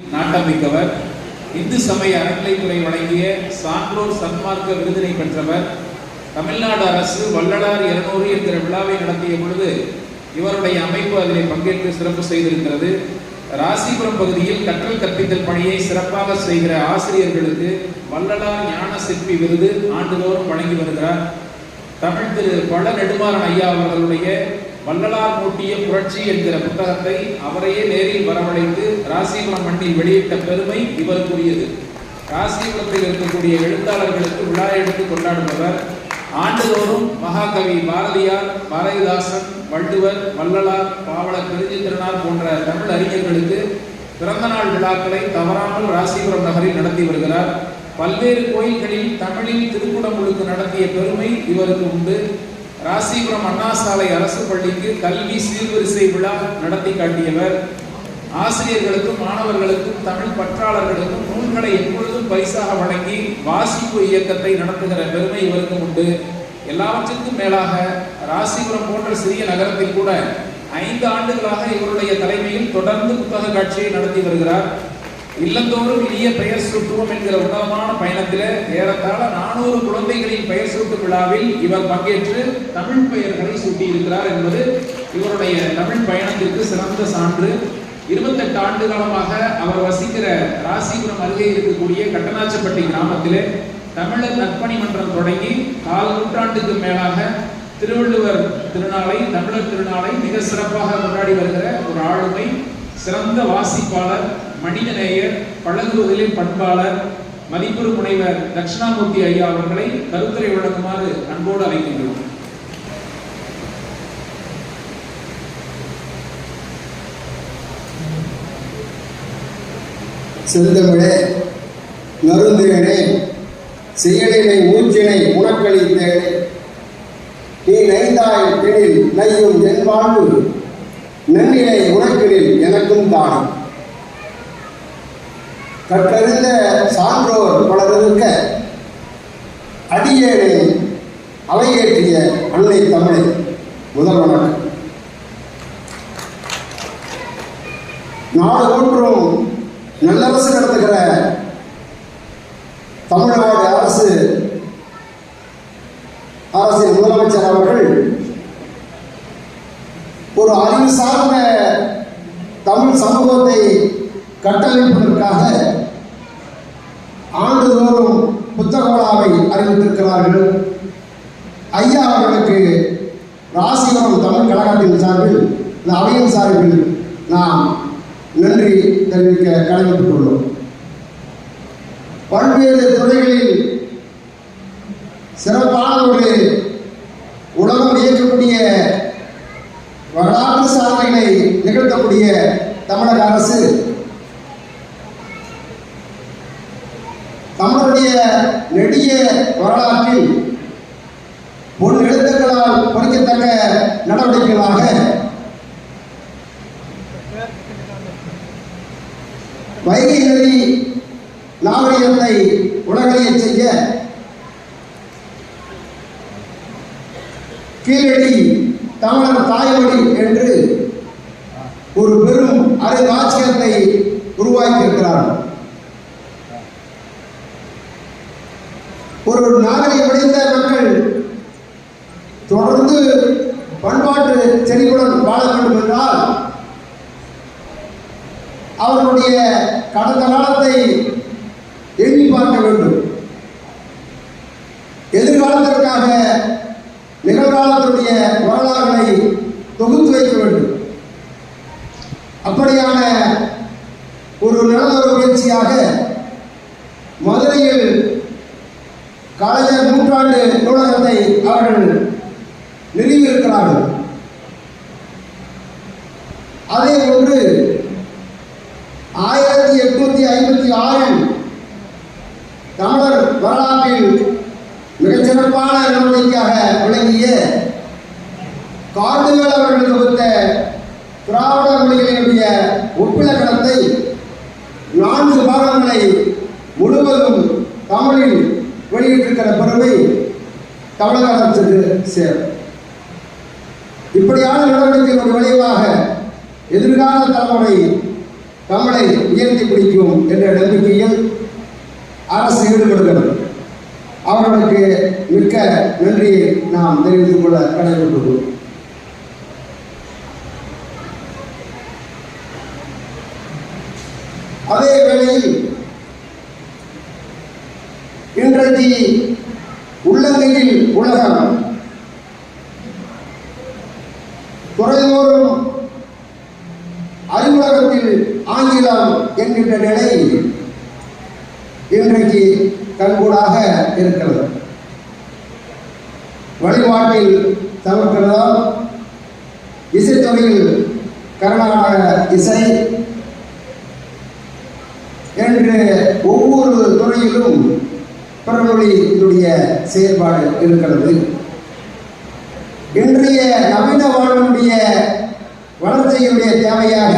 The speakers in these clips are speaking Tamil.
நாட்டமிக்கவர் இந்து சமய அறநிலைத்துறை வழங்கிய சான்றோர் சன்மார்க்க விருதினை பெற்றவர். தமிழ்நாடு அரசு வள்ளலார் இருநூறு என்கிற விழாவை நடத்திய பொழுது இவருடைய அமைப்பு அதிலே பங்கேற்று சிறப்பு செய்திருக்கிறது. ராசிபுரம் பகுதியில் கற்றல் கற்பித்தல் பணியை சிறப்பாக செய்கிற ஆசிரியர்களுக்கு வள்ளலார் ஞான சிற்பி விருது ஆண்டுதோறும் வழங்கி வருகிறார். தமிழ் திரு பழ நெடுமாறன் ஐயா அவர்களுடைய வள்ளலார் கூட்டிய புரட்சி என்கிற புத்தகத்தை அவரையே நேரில் வரவழைத்து ராசிபுரம் மண்ணில் வெளியிட்ட பெருமை இவருக்குரியது. ராசிபுரத்தில் இருக்கக்கூடிய எழுத்தாளர்களுக்கு விழா எடுத்து கொண்டாடுபவர் ஆண்டுதோறும் மகாகவி பாரதியார் பாரதிதாசன் வள்ளுவர் வள்ளலார் பாவலர் பெருஞ்சித்திரனார் போன்ற தமிழ் அறிஞர்களுக்கு பிறந்தநாள் விழாக்களை தவறாமல் ராசிபுரம் நகரில் நடத்தி வருகிறார். பல்வேறு கோயில்களில் தமிழில் திருக்குடமுழுக்கு நடத்திய பெருமை இவருக்கு உண்டு. ராசிபுரம் அண்ணா சாலை அரசு பள்ளிக்கு கல்வி சீர்வரிசை விழா நடத்தி காட்டியவர். ஆசிரியர்களுக்கும் மாணவர்களுக்கும் தமிழ் பற்றாளர்களுக்கும் நூல்களை எப்பொழுதும் பரிசாக வழங்கி வாசிப்பு இயக்கத்தை நடத்துகிற பெருமை இவருக்கு உண்டு. எல்லாவற்றிற்கும் மேலாக ராசிபுரம் போன்ற சிறிய நகரத்தில் கூட ஐந்து ஆண்டுகளாக இவருடைய தலைமையில் தொடர்ந்து புத்தக காட்சியை நடத்தி வருகிறார். இல்லந்தோறும் இனிய பெயர் சூட்டுவோம் என்கிற உன்னதமான பயணத்தில் ஏறத்தாழ நானூறு குழந்தைகளின் பெயர் சூட்டு விழாவில் இவர் பங்கேற்று தமிழ் பெயர்களை சூட்டியிருக்கிறார் என்பது இவருடைய தமிழ் பயணத்திற்கு சிறந்த சான்று. இருபத்தெட்டு ஆண்டு காலமாக அவர் வசிக்கிற ராசிபுரம் அருகே இருக்கக்கூடிய கட்டநாச்சப்பட்டி கிராமத்திலே தமிழர் நற்பணி மன்றம் தொடங்கி கால் நூற்றாண்டுக்கு மேலாக திருவள்ளுவர் திருநாளை தமிழர் திருநாளை மிக சிறப்பாக கொண்டாடி வருகிற ஒரு ஆளுமை சிறந்த வாசிப்பாளர் மனிதநேயர் பழகுவதிலே பண்பாளர் மதிப்புறு முனைவர் தட்சிணாமூர்த்தி ஐயா அவர்களை கருத்துரை வழங்குமாறு அன்போடு அழைக்கின்றோம். செந்தமிழே நருந்திரனே செயலினை மூச்சினை உனக்களித்தேனே நீ நைந்தாய் எனில் நையும் என் வாழ்வு நன்னிலை உனக்கெனில் எனக்கும் தான் கற்றறிந்த சான்றோர் பலர் இருக்க அடியேனை அவையேற்றிய அன்னை தமிழை முதல் வணக்கம். நாடு ஒன்றும் நல்லரசு நடத்துகிற தமிழ்நாடு அரசு அரசின் முதலமைச்சர் அவர்கள் ஒரு அறிவு சார்ந்த தமிழ் சமூகத்தை கட்டமைப்பதற்காக ஆண்டுதோறும் புத்தக விழாவை அறிவித்திருக்கிறார்கள் ஐயா அவர்களுக்கு ராசிவரம் தமிழ் கழகத்தின் சார்பில் இந்த அவையின் சார்பில் நாம் நன்றி தெரிவிக்க கடமைப்பட்டுள்ளோம். பல்வேறு துறைகளில் சிறப்பான ஒரு உலகம் இயக்கக்கூடிய வரலாற்று சாதனைகளை நிகழ்த்தக்கூடிய தமிழக அரசு தமிழுடைய நெடிய வரலாற்றில் பொன் எழுத்துக்களால் பொறிக்கத்தக்க நடவடிக்கைகளாக வைகை நதி நாகரிகத்தை உலகறிய செய்ய கீழடி தமிழர் தாய்மொழி என்று ஒரு பெரும் அருங்காட்சியகத்தை உருவாக்கி இருக்கிறார்கள் ஒரு நாகரிகம் அடைந்த மக்கள் தொடர்ந்து பண்பாட்டு செழிப்புடன் வாழ வேண்டும் என்றால் அவர்களுடைய கடந்த காலத்தை எண்ணி பார்க்க வேண்டும் எதிர்காலத்திற்காக நிகழ்காலத்தினுடைய வரலாறுகளை தொகுத்து வைக்க வேண்டும் அப்படியான ஒரு நல்ல முயற்சியாக மதுரையில் கலைஞர் நூற்றாண்டு நூலகத்தை அவர்கள் நிறுவியிருக்கிறார்கள். அதே ஒன்று ஆயிரத்தி எட்நூத்தி ஐம்பத்தி ஆறில் தமிழர் வரலாற்றில் மிகச்சிறப்பான நடவடிக்கையாக விளங்கிய கார்டுகள் அவர்கள் தொகுத்த திராவிட மொழிகளினுடைய ஒப்பிலக்கணத்தை நான்கு பாகங்களை முழுவதும் தமிழில் வெளியிட்டிருக்கிற பெருமை தமிழக அரசுக்கு சேரும். இப்படியான நடவடிக்கையின் ஒரு விளைவாக எதிர்கால தலைமுறை தமிழை உயர்த்தி பிடிக்கும் என்ற நம்பிக்கையில் அரசு ஈடுபடுகிறது. அவர்களுக்கு மிக்க நன்றியை நாம் தெரிவித்துக் கொள்ள கடைபிடிக்கிறோம் அதே இன்றைக்கு உள்ளங்கையில் உலகம் துறைதோறும் அறிவுலகத்தில் ஆங்கிலம் என்கின்ற நிலை இன்றைக்கு கண்கூடாக இருக்கிறது. வழிபாட்டில் சமஸ்கிருதம் இசைத்துறையில் கர்நாடக இசை என்று ஒவ்வொரு துறையிலும் பிறமொழியினுடைய செயல்பாடு இருக்கிறது. இன்றைய நவீன வாழ்வுடைய வளர்ச்சியுடைய தேவையாக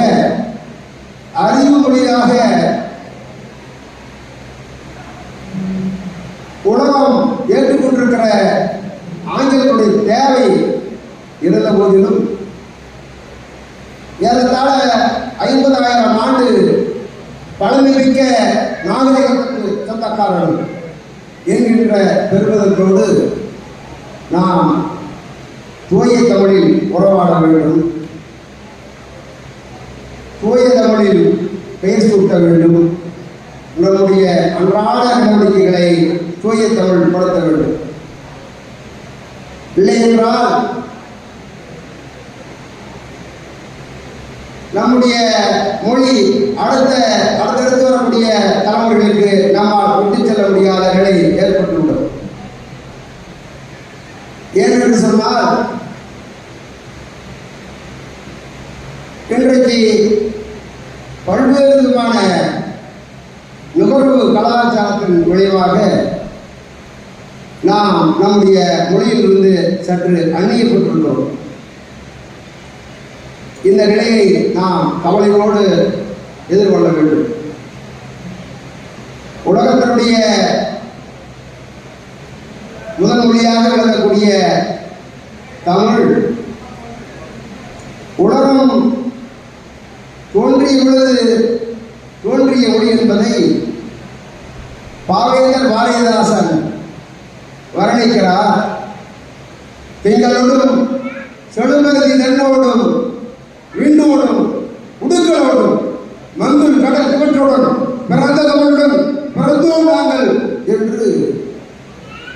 அறிவு மொழியாக உலகம் ஏற்றுக்கொண்டிருக்கிற ஆங்கிலத்துடைய தேவை இருந்த போதிலும் ஏறத்தாழ ஐம்பதாயிரம் ஆண்டு பழமிக்க நாகரிகத்துக்கு சொந்தக்காரர்கள் என்கின்ற பெறுவதற்கோடு நாம் தூய தமிழில் உறவாட வேண்டும். தூய தமிழில் பெயர் சூட்ட வேண்டும். நம்முடைய அன்றாட நடவடிக்கைகளை தூய தமிழ் படுத்த வேண்டும். இல்லை என்றால் நம்முடைய மொழி அடுத்த அவர்களுக்கு நம்மால் கொண்டு செல்ல முடியாத நிலை ஏற்பட்டுள்ளது. ஏனென்று சொன்னால் இன்றைக்கு பல்வேறு விதமான நுகர்வு கலாச்சாரத்தின் விளைவாக நாம் நம்முடைய மொழியிலிருந்து சற்று அந்நியப்பட்டுள்ளோம் இந்த நிலையை நாம் கவலையோடு எதிர்கொள்ள வேண்டும். உலகத்தினுடைய முதல் மொழியாக விளங்கக்கூடிய தமிழ். உலகம் தோன்றியுள்ளது தோன்றிய மொழி என்பதை பாவேந்தர் பாரதிதாசன் வர்ணிக்கிறார். திங்களோடும் செழுமதி நெல்லோடும் விண்ணோடும் என்று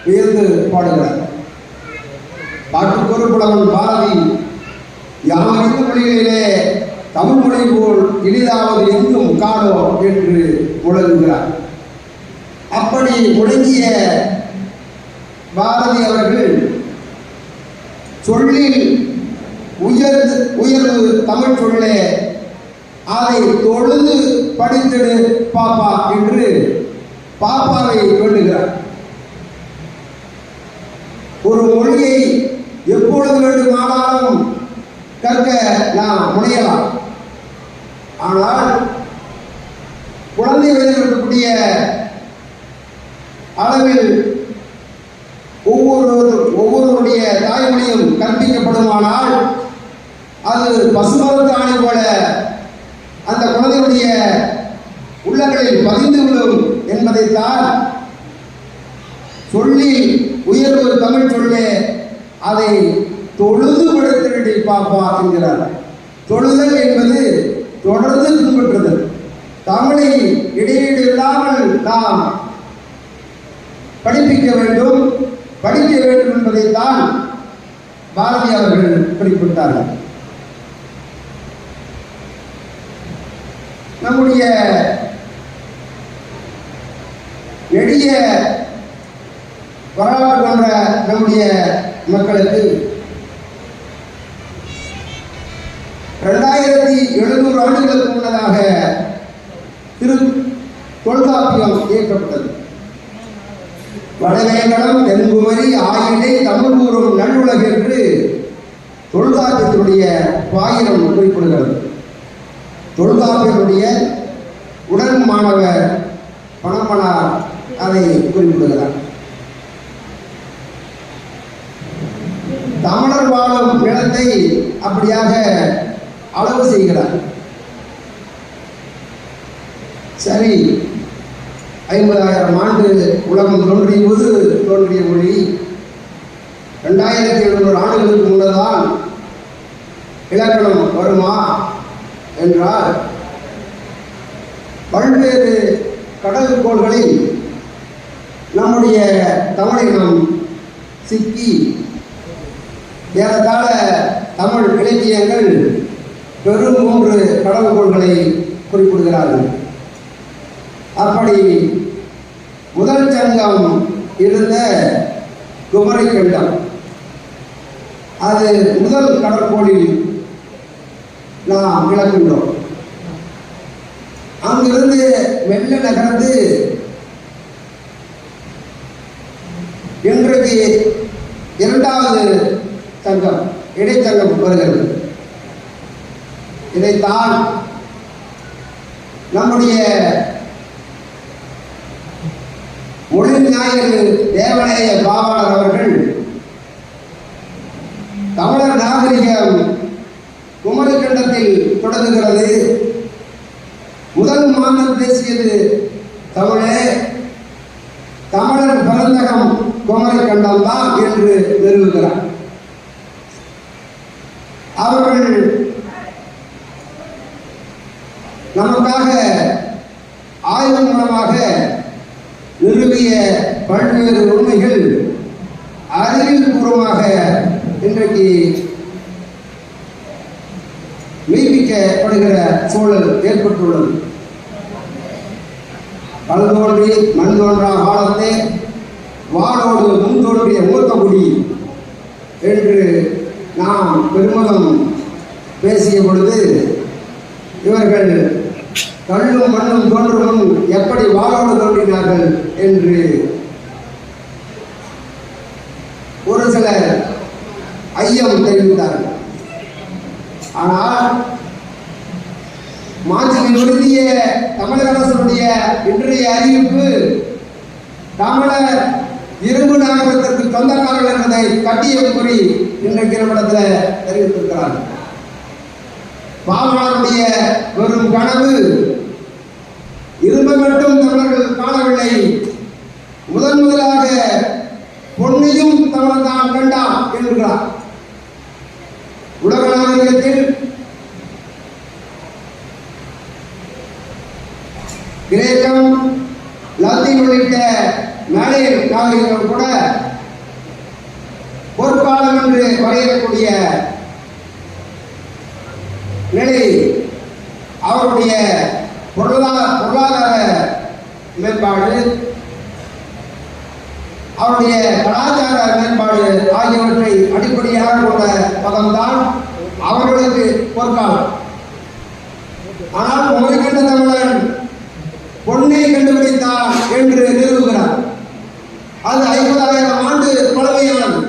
உயர்ந்து பாடுகிறார் பாட்டுக்கொரு புலவன் பாரதி யாமறிந்த மொழிகளிலே தமிழ் மொழி போல் இனிதாவது எங்கும் காணோம் என்று முழங்குகிறார். அப்படி முழங்கிய பாரதி அவர்கள் சொல்லில் உயர்ந்து உயர்வு தமிழ் சொல்லே அதை தொழுது படித்திடு பாப்பா என்று பாப்பாவை வேண்டுகிறார். ஒரு மொழியை எப்பொழுது வேண்டுமானாலும் கற்க நாம் முனையலாம். ஆனால் குழந்தை வயதில் இருக்கக்கூடிய அளவில் ஒவ்வொரு ஒவ்வொருவருடைய தாய்மொழியும் கற்பிக்கப்படுமானால் அது பசுமரத்து ஆணை போல அந்த குழந்தையுடைய உள்ளங்களில் பதிந்து விடும் என்பதைத்தான் சொல்லி உயர்வு தமிழ் சொல்லே அதை தொழுது பாப்பா என்கிறார். தொழுதல் என்பது தொடர்ந்து பின்பற்றுதல் தமிழை இடையீடு இல்லாமல் நாம் படிப்பிக்க வேண்டும். படிக்க வேண்டும் என்பதைத்தான் பாரதி அவர்கள் குறிப்பிட்டார்கள். நம்முடைய எளிய வரலாறு கொண்ட நம்முடைய மக்களுக்கு ரெண்டாயிரத்தி எழுநூறு ஆண்டுகளுக்கு முன்னதாக திரு தொல்காப்பியம் இயக்கப்பட்டது. வடவேங்கடம் தென்குமரி ஆயினை தமிழ் கூறும் நல்வுலகு என்று தொல்காப்பியத்துடைய பாயிரம் குறிப்பிடுகிறது. தொல்காப்பியனுடைய உடன் மாணவர் பணமனார் அதை குறிப்பிடுகிறார் தமிழர் வாழும் நிலத்தை அப்படியாக அளவு செய்கிறார். சரி ஐம்பதாயிரம் ஆண்டு உலகம் தோன்றிய போது தோன்றிய மொழி ரெண்டாயிரத்தி எழுநூறு ஆண்டுகளுக்கு முன்னதான் இலக்கணம் வருமா என்றால் பல்வேறு கடற்கோள்களில் நம்முடைய தமிழகம் சிக்கி ஏறத்தாழ தமிழ் இலக்கியங்கள் பெரும் மூன்று கடவுகோள்களை குறிப்பிடுகிறார்கள். அப்படி முதல் சங்கம் இருந்த குமரி கண்டம். அது முதல் கடற்கோளில் நாம் விளக்குகிறோம். அங்கிருந்து மெல்ல நகர்ந்து இன்றைக்கு இரண்டாவது சங்கம் இடைச்சங்கம் வருகிறது. இதைத்தான் நம்முடைய மொழி ஞாயிறு தேவனைய பாவாளர் அவர்கள் தமிழர் நாகரிகம் குமரிக்கண்டத்தில் தொடங்குகிறது. முதல் மாநிலம் பேசியது தமிழே. தமிழர் பிறந்தகம் குமரிக்கண்டம் தான் என்று நிறுவுகிறார் அவர்கள் நமக்காக ஆய்வின் மூலமாக நிறுவிய பல்வேறு உண்மைகள் அறிவியல் பூர்வமாக இன்றைக்கு மெய்ப்பிக்கப்படுகிற சூழல் ஏற்பட்டுள்ளது. பல் தோன்றி மண் தோன்றா காலத்தே வாளோடு முன் தோன்றிய மூத்தகுடி என்று நாம் பெருமதம் பேசிய பொழுது இவர்கள் கல்லும் மண்ணும் தோன்றும் எப்படி வாழோடு தோன்றினார்கள் என்று ஒரு சிலர் ஐயம் தெரிவித்தார்கள். ஆனால் மாஞ்சில் நிறுத்திய தமிழக அரசுடைய இன்றைய அறிவிப்பு தமிழர் இரும்பு நாகரத்திற்கு சொந்தக்காரர்கள் என்பதை கட்டியம் கூறி இன்றைக்கு நம்மிடத்தில் தெரிவித்திருக்கிறார்கள் பாவலருடைய வெறும் கனவு இரும்பு மட்டும் தமிழர்கள் காணவில்லை. முதன் முதலாக பொன்னையும் தமிழன் தான் கண்டான் என்கிறார். உலக நாகரிகத்தில் கிரேக்கம் லத்தீன் உள்ளிட்ட மேலையில் நாகரிகம் கூட பொற்காலம் என்று வரையக்கூடிய நிலை அவருடைய பொருளாதார பொருளாதார மேம்பாடு அவருடைய கலாச்சார மேம்பாடு ஆகியவற்றை அடிப்படையாக கொண்ட பதம்தான் அவர்களுக்கு பொற்காலம். ஆனால் உமைக்கண்ட தமிழன் பொன்னை கண்டுபிடித்தார் என்று நிறுவுகிறார் அது ஐம்பதாயிரம் ஆண்டு பழமையானது.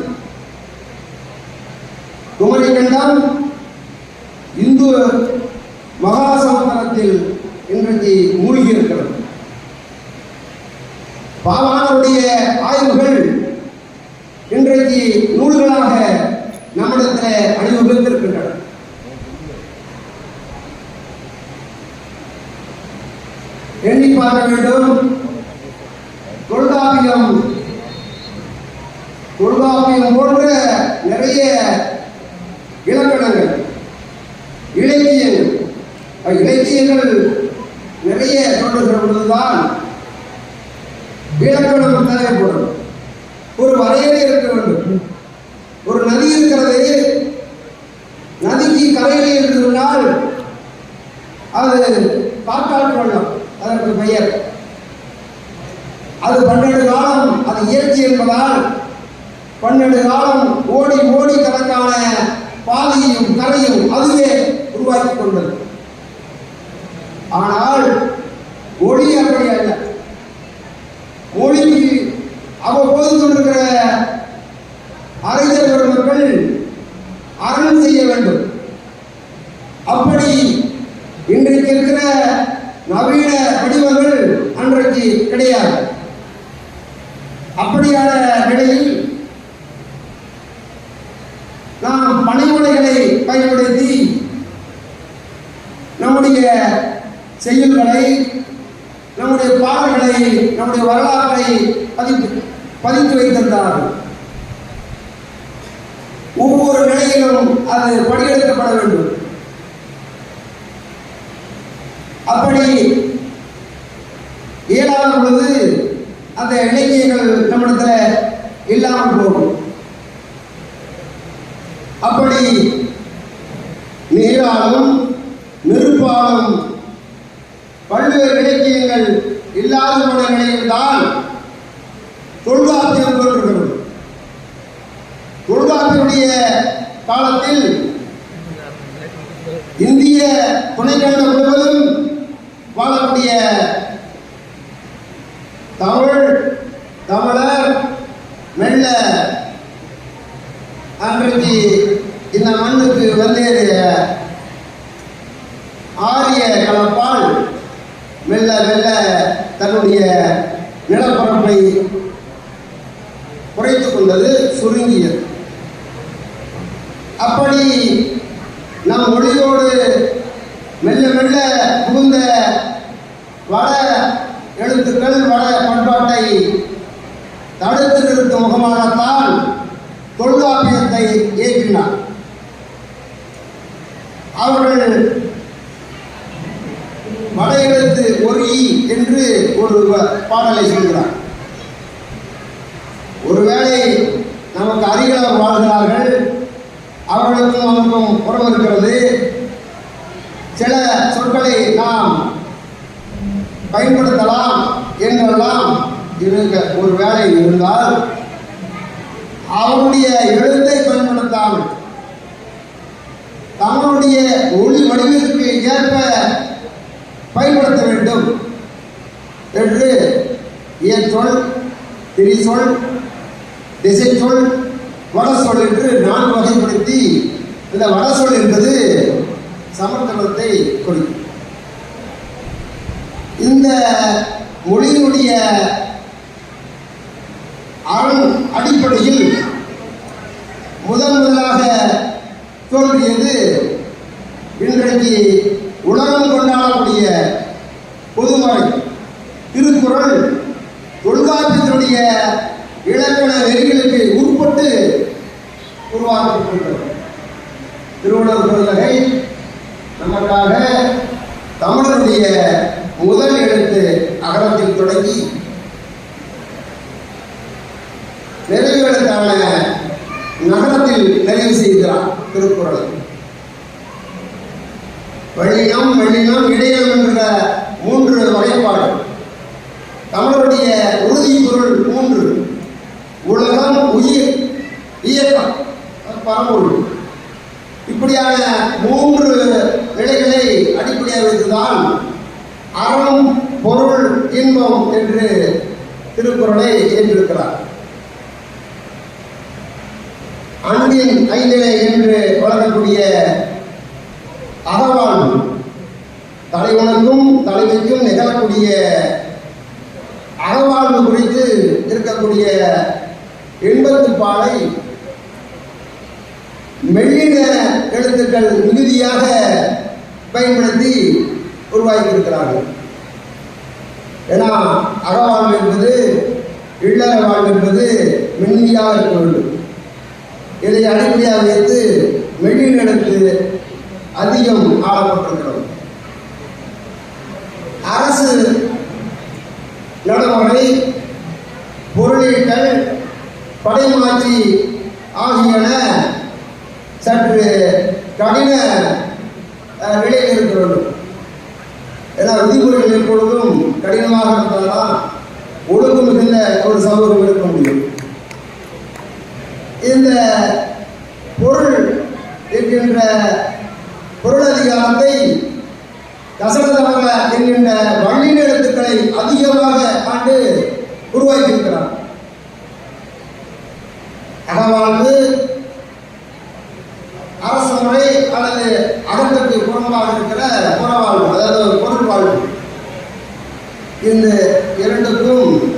குமரி கண்டம் இந்து மகாசமுத்திரத்தில் இன்றைக்கு மூழ்கி இருக்கிறது பாவானருடைய ஆய்வுகள் இன்றைக்கு நூல்களாக நம்மிடத்தில் அணிவகுத்திருக்கின்றன எண்ணி பார்க்க வேண்டும் தொல்காப்பியம் தொல்காப்பியம் போன்ற நிறைய இலக்கணங்கள் இலக்கியங்கள் அஹ் இலக்கியங்கள் நிறைய சொல்லுகிற பொழுதுதான் இலக்கணம் தேவைப்படும் ஒரு வரையறை இருக்க வேண்டும் ஒரு நதி இருக்கிறது நதிக்கு கரையிலே இருக்கிறதுனால் அது காற்றாற்று வெள்ளம் அதற்கு பெயர் அது பன்னெண்டு காலம் அது இயற்கை என்பதால் பன்னெண்டு காலம் ஓடி ஓடி கணக்கான பாதையும் கரையும் அதுவே உருவாக்கி கொண்டது. ஆனால் ஒளி அப்படி அல்ல மொழிக்கு அவ்வப்போது கொண்டிருக்கிற அறிஞர் பெருமக்கள் அரண் செய்ய வேண்டும் அப்படி இன்றைக்கு இருக்கிற நவீன வடிவங்கள் அன்றைக்கு கிடையாது அப்படியான நிலையில் நாம் பணிமுறைகளை பயன்படுத்தி நம்முடைய செய்யுள்களை நம்முடைய பாடல்களை நம்முடைய வரலாற்றை பதித்து பதித்து வைத்திருந்தார்கள் ஒவ்வொரு நிலையிலும் அது படியெடுக்கப்பட வேண்டும். அப்படி இயலாத பொழுது அந்த இலக்கியங்கள் நம்மிடத்தில் இல்லாமல் போகும். அப்படி நீராலும் நெருப்பாலும் பல்வேறு இலக்கியங்கள் இல்லாத போன நிலையில்தான் தொல்காப்பியம் தோன்றுகிறது. தொல்காப்பியுடைய காலத்தில் இந்திய துணைக்கண்டம் முழுவதும் வாழக்கூடிய தமிழ் தமிழர் மெல்ல அன்றைக்கு இந்த மண்ணுக்கு வந்தேறிய ஆரிய கலப்பால் மெல்ல மெல்ல தன்னுடைய நிலப்பரப்பை குறைத்துக் கொண்டது சுருங்கியது. அப்படி நம் மொழியோடு மெல்ல மெல்ல புகுந்த வட எழுத்துக்கள் வட பண்பாட்டை தடுத்து நிறுத்தும் முகமாகத்தான் தொல்காப்பியத்தை இயக்கினார். அவர்கள் வட எழுத்து ஒரு ஈ என்று ஒரு பாடலை சொல்கிறார். ஒருவேளை நமக்கு அருகில் வாழ்கிறார்கள் அவர்களுக்கும் நமக்கும் உறவு இருக்கிறது. சில சொற்களை நாம் பயன்படுத்தலாம் என்றெல்லாம் இருக்க ஒரு வேலை இருந்தால் அவருடைய எழுத்தை பயன்படுத்தாமல் தங்களுடைய ஒளி வடிவத்திற்கு ஏற்ப பயன்படுத்த வேண்டும் என்று இயற்சொல் திரிசொல் வட சொல் என்று நான்கு வகைப்படுத்தி இந்த வடசொல் என்பது சமத்துவத்தை கொடுக்கும் இந்த மொழியினுடைய அரண் அடிப்படையில் முதன் முதலாக தோன்றியது இன்றைக்கு உலகம் கொண்டாடக்கூடிய பொதுமறை திருக்குறள் தொல்காப்பியத்தினுடைய இலக்கண நெறிகளுக்கு உட்பட்டு உருவாக்கப்பட்டது திருவள்ளுவர் பெருந்தகை நமக்காக தமிழருடைய முதல் எழுத்து அகரத்தில் தொடங்கி நிறைவு எழுத்தான நகரத்தில் நிறைவு செய்கிறார் திருக்குறள். வெள்ளினம் வெள்ளினம் இடையம் என்ற மூன்று வகைப்பாடு தமிழருடைய உறுதி பொருள் மூன்று. அது இப்படியான மூன்று நிலைகளை அடிப்படையாக வைத்துதான் அறம் பொருள் இன்பம் என்று திருக்குறளை ஏற்றிருக்கிறார் அன்பின் ஐந்திணை என்று வழங்கக்கூடிய அகவான் தலைவனுக்கும் தலைமைக்கும் நிகழக்கூடிய அகவாழ்வு குறித்து இருக்கக்கூடிய இன்பத்து பாலை எழுத்துக்கள் மிகுதியாக பயன்படுத்தி உருவாக்கியிருக்கிறார்கள். ஏன்னா அகவாழ்வு என்பது இல்லற வாழ்வு என்பது மென்மையாக இருக்க வேண்டும். இதை அடிப்படையாக வைத்து மெல்லின அதிகம் ஆளப்பட்டிருக்கிறது அரசு நடைமுறை பொருளீட்டல் படைமாற்றி ஆகியன சற்று கடின அஹ், நிலையில் இருக்க வேண்டும். ஏன்னா விதிமுறைகள் எப்பொழுதும் கடினமாக இருந்தால்தான் ஒழுங்கு மிகுந்த ஒரு சமூகம் இருக்க முடியும். இந்த பொருள் என்கின்ற பொருள் அதிகாரத்தை தசரதமர என்கின்ற வள்ளின எழுத்துக்களை அதிகமாக ஆண்டு உருவாக்கியிருக்கிறார். அகவாழ்வு அரசு முறை அல்லது அகத்திற்கு புறம்பாக இருக்கிற புறவாழ்வு அதாவது பொருள் வாழ்வு. இந்த இரண்டுக்கும்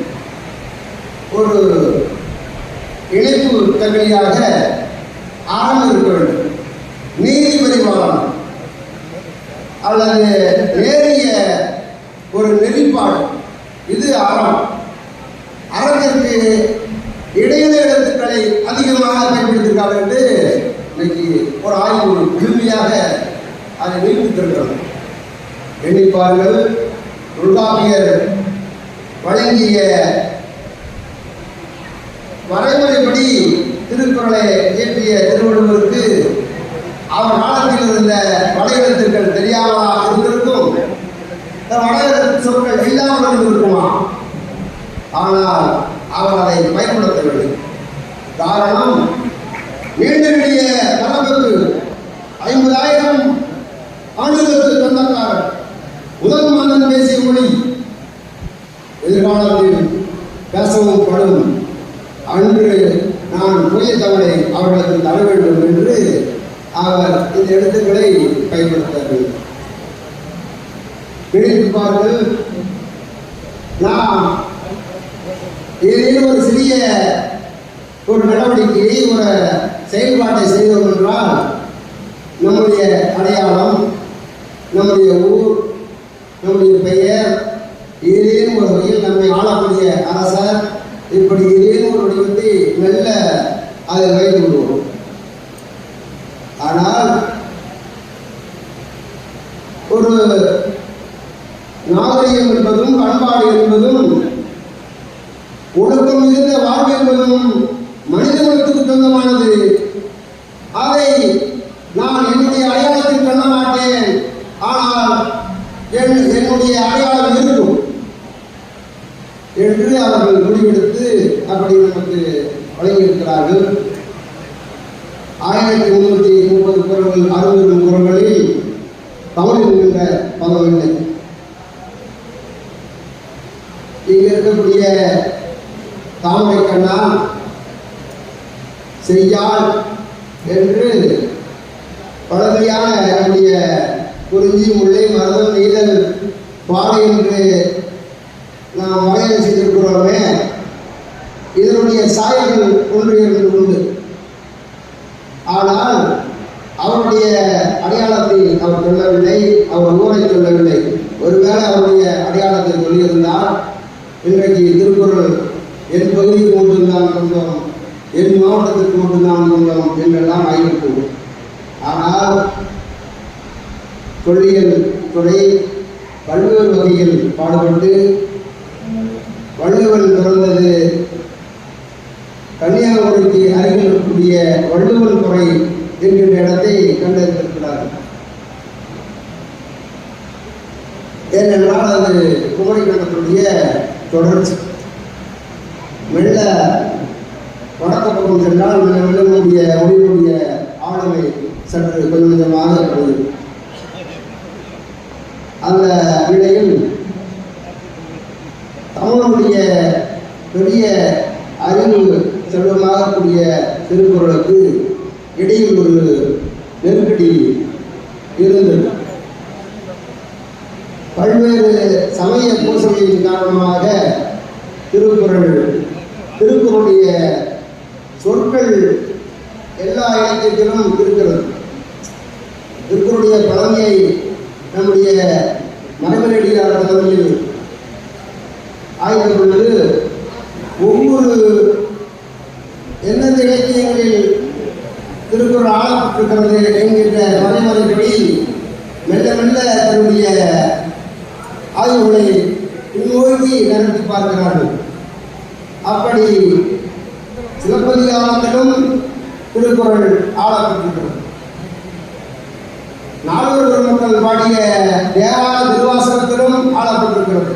ஒரு இணைப்பு கல்வியாக ஆரம்பம் இருக்க வேண்டும். நீதிபதி வாழணும் அல்லது நேரிய ஒரு நெறிப்பாடு. இது அறம் அரங்கிற்கு இடையில எழுத்துக்களை அதிகமாக பயன்படுத்தியிருக்கார்கள் என்று இன்னைக்கு ஒரு ஆய்வு கிருமியாக அதை நிரூபித்திருக்கிறது எண்ணிப்பார்கள் தொல்காப்பியர் வழங்கிய வரைமுறைப்படி திருக்குறளை இயற்றிய திருவள்ளுவருக்கு அவர் காலத்தில் இருந்த வட தெரியாமலா இருந்திருக்கும்? இந்த சொற்கள் இல்லாமல் இருந்திருக்குமா? ஆனால் அவர் அதை பயன்படுத்தவில்லை. காரணம் நீண்ட நெடிய மரபுக்கு ஐம்பதாயிரம் ஆண்டுகளுக்கு சொந்தக்காரர் முதல் மன்னன் பேசிய மொழி எதிர்காலத்தில் பேசவும் படும். அன்று நான் புதிய தவறை அவர்களுக்கு தர வேண்டும் என்று அவர் இந்த எழுத்துக்களை பயன்படுத்தார்கள் பிடிப்பார்கள் நாம் ஏதேனும் ஒரு சிறிய ஒரு நடவடிக்கையை ஒரு செயல்பாட்டை செய்தோம் என்றால் நம்முடைய அடையாளம் நம்முடைய ஊர் நம்முடைய பெயர் ஏதேனும் ஒரு வகையில் நம்மை ஆளக்கூடிய அரசர் இப்படி ஏதேனும் ஒரு வடிவத்தை மெல்ல அதை வைத்து விடுவோம் ஆனால் ஒரு நாகரிகம் என்பதும் பண்பாடு என்பதும் ஒழுக்கம் மிகுந்த வாழ்வு என்பதும் மனித குலத்துக்கு சொந்தமானது. அதை நான் என்னுடைய அடையாளத்தில் பண்ண மாட்டேன் ஆனால் என்னுடைய அடையாளம் இருக்கும். என்று அவர்கள் முடிவெடுத்து அப்படி நமக்கு வழங்கியிருக்கிறார்கள். ஆயிரத்தி முன்னூற்றி முப்பது குரல்கள் அறுபது குரல்களில் தமிழ் என்கின்ற பதம் இல்லை. இருக்கக்கூடிய தாமரை கண்ணா செய்யாள் என்று பழமையான நம்முடைய குறிஞ்சி முல்லை மரதம் நீதல் பாலை என்று நாம் வரையறை செய்திருக்கிறோமே இதனுடைய சாயங்கள் ஒன்று இரண்டு உண்டு. ஆனால் அவருடைய அடையாளத்தை அவர் சொல்லவில்லை அவர் ஊரை சொல்லவில்லை. ஒருவேளை அவருடைய அடையாளத்தை சொல்லியிருந்தால் இன்றைக்கு திருக்குறள் என் பகுதிக்கு மட்டும்தான் கொஞ்சம் என் மாவட்டத்திற்கு மட்டும்தான் சொந்தம் என்றெல்லாம் ஆகியிருக்கும் ஆனால் தொழில் துறை பல்வேறு வகையில் பாடுபட்டு வள்ளுவன் பிறந்தது கன்னியாகுமரிக்கு அருகில் இருக்கக்கூடிய வள்ளுவன் துறை என்கின்ற இடத்தை கண்டறிந்திருக்கிறார். ஏனென்றால் அது குமரிக்கண்டத்துடைய தொடர்ச்சி. மெல்ல வடக்கு பக்கம் சென்றால் மெல்ல மெல்லனுடைய ஒளியினுடைய ஆளுமை சற்று கொஞ்சம் கொஞ்சமாக குறையும் அந்த நிலையில் தமிழனுடைய பெரிய அறிவு செல்வமாக கூடிய திருக்குறளுக்கு இடையில் ஒரு நெருக்கடி இருந்தது பல்வேறு சமய பூசணையின் காரணமாக திருக்குறள் திருக்குறளுடைய சொற்கள் எல்லா இலக்கியத்திலும் இருக்கிறது. திருக்குறளுடைய பழமையை நம்முடைய மனமரடியார் தலைமையில் ஆய்வு பொழுது ஒவ்வொரு எந்தெந்த இலக்கியங்களில் திருக்குறள் ஆளப்பட்டிருக்கிறது என்கின்ற மறைமுறைப்படி மெல்ல மெல்ல தன்னுடைய ஆய்வுகளை பின்னோக்கி நடத்தி பார்க்கிறார்கள். அப்படி சிலப்பதிகாரத்திலும் திருக்குறள் ஆளப்பட்டிருக்கிறது. நாடோர் பெருமக்கள் பாடிய தேவார திருவாசகத்திலும் ஆளப்பட்டிருக்கிறது.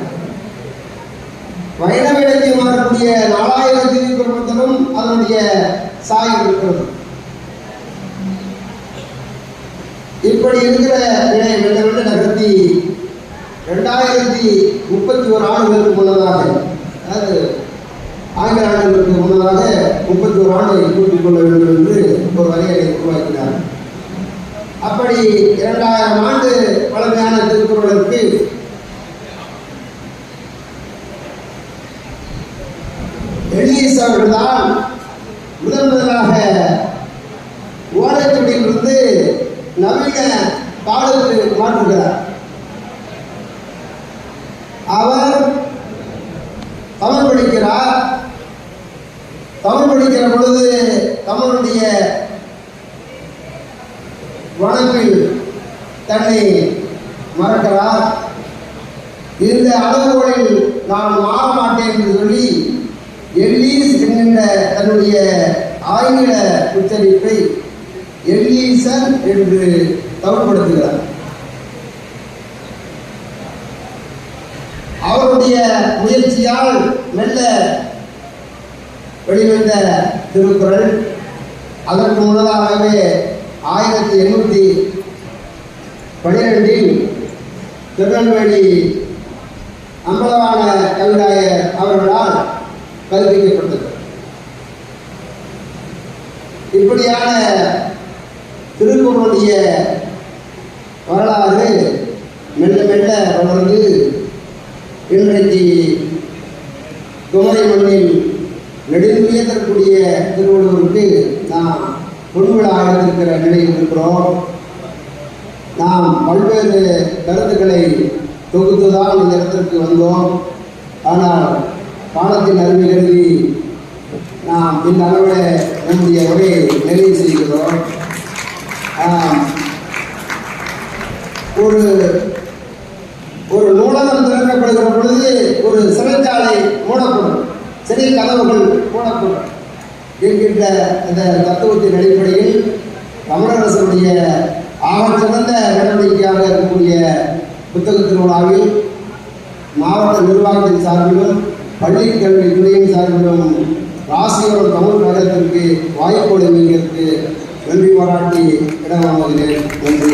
வைணவ இலக்கியம் வரக்கூடிய நாலாயிரம் பெருமத்திலும் அதனுடைய சாயம் இருக்கிறது. இப்படி இருக்கிற நிலை மெல்ல மெல்ல நகர்த்தி ரெண்டாயிரத்தி முப்பத்தி ஒரு ஆண்டுகளுக்கு முன்னதாக அதாவது ஆங்கில ஆண்டுகளுக்கு முன்னதாக முப்பத்தி ஒரு ஆண்டை கூட்டிக் கொள்ள வேண்டும் என்று ஒரு வரையறை உருவாக்கினார். அப்படி இரண்டாயிரம் ஆண்டு பழமையான திருக்குறளுக்கு எலியஸ் அவர்கள்தான் முதன் முதலாக ஓலைத்துடியிலிருந்து நவீன பாடலுக்கு மாற்றுகிறார் படிக்கிறார் தமிழ் படிக்கிற பொழுது தமிழுடைய வனப்பில் தன்னை மறக்கிறார். இந்த அளவுகளில் நான் மாற மாட்டேன் என்று சொல்லி எல்லீஸ் என்கின்ற தன்னுடைய ஆங்கில உச்சரிப்பை எல்லீசன் என்று தவறுபடுத்துகிறார் அவருடைய முயற்சியால் மெல்ல வெளிவந்த திருக்குறள். அதற்கு முன்னதாகவே ஆயிரத்தி எண்ணூற்றி பனிரெண்டில் திருநெல்வேலி அம்பலவான கவிராயர் அவர்களால் கற்பிக்கப்பட்டது இப்படியான திருக்குறளுடைய வரலாறு மெல்ல மெல்ல வளர்ந்து இன்றைக்கு குமரி மண்ணில் நெடுந்துயர்த்தக்கூடிய திருவள்ளுவருக்கு நாம் பொன்விழா எடுத்திருக்கிற நிலையில் இருக்கிறோம். நாம் பல்வேறு கருத்துக்களை தொகுத்துதான் இந்த இடத்திற்கு வந்தோம். ஆனால் காலத்தின் அருமை கருதி நாம் இந்த அளவில் நம்முடைய உரையை நிறைவு செய்கிறோம். ஒரு ஒரு நூலகம் திறக்கப்படுகிற பொழுது ஒரு சிறைச்சாலை மூடப்படும். சிறிய கதவுகள் மூடப்படும் இருக்கின்ற இந்த தத்துவத்தின் அடிப்படையில் தமிழரசனுடைய ஆகச்சிறந்த நடவடிக்கையாக இருக்கக்கூடிய புத்தக மாவட்ட நிர்வாகத்தின் சார்பிலும் பள்ளி கல்வி துறையின் சார்பிலும் ராசிவரம் தமிழ் நகரத்திற்கு வாய்ப்பு வழங்கியதற்கு நன்றி பாராட்டி இடம் வாங்குகிறேன் நன்றி